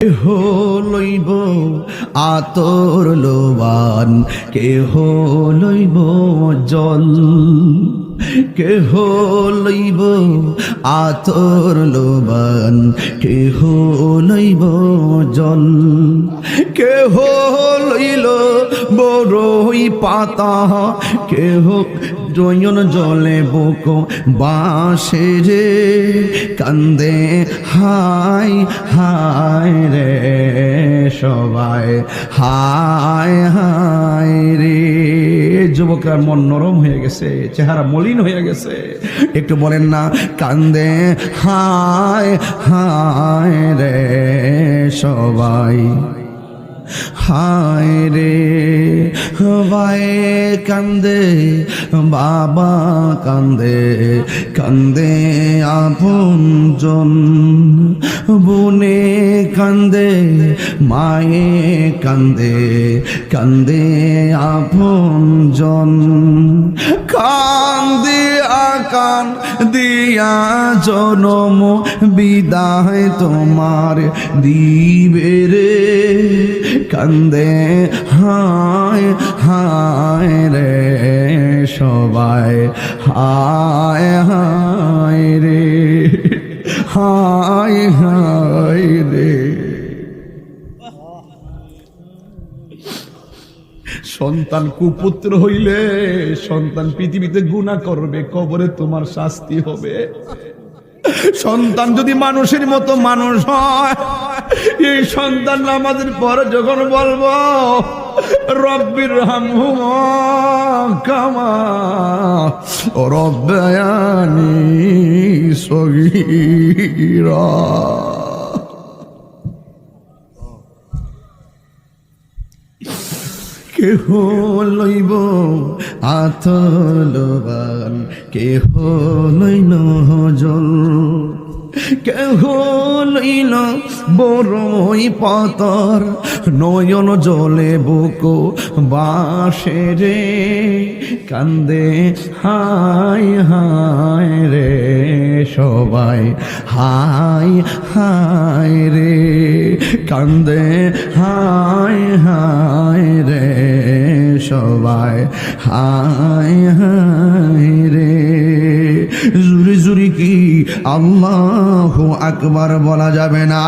কেহ লইব আতর লোবান কেহ লইব জল কেহ লইব আতর লোবান, কেহ লইব জল। কেহ লইল বড়ই পাতা, কেহ জয়ন জলে বুক বাসে রে। কান্দে হাই হায় রে, সবাই হায় হায় রে। যুবকরা মন নরম হয়ে গেছে, চেহারা মলিন হয়ে গেছে। একটু বলেন না, কান্দে, হায় হায় রে সবাই। হায় রে হবাই কান্দে, বাবা কান্দে কান্দে আপন জন। বনে কান্দে, মায়ে কান্দে কান্দে আপন জন। কান্দে কান দিয়া জনম, বিদায় তোমার দিবে রে। কান্দে হায় হায় রে, সবাই হায় হায় রে। হায় হায় রে। সন্তান কুপুত্র হইলে সন্তান পৃথিবীতে গুণা করবে, কবরে তোমার শাস্তি হবে। সন্তান যদি মানুষের মতো মানুষ হয়, এই সন্তান আমাদের পরে যখন বলব, রব্বির হামহু কামা রব্বায়ানি সগীরা। কেহ লইব আতলবান, কেহ লইল জল, কেহ লইল বড়ই পাতর, নয়ন জলে বুক বাসে রে, কান্দে হাই হায় রে সবাই, হাই হায় রে, কান্দে হায় রে সবাই হায় হায় রে। জুরি জুরি কি আল্লাহ আকবার বলা যাবে না?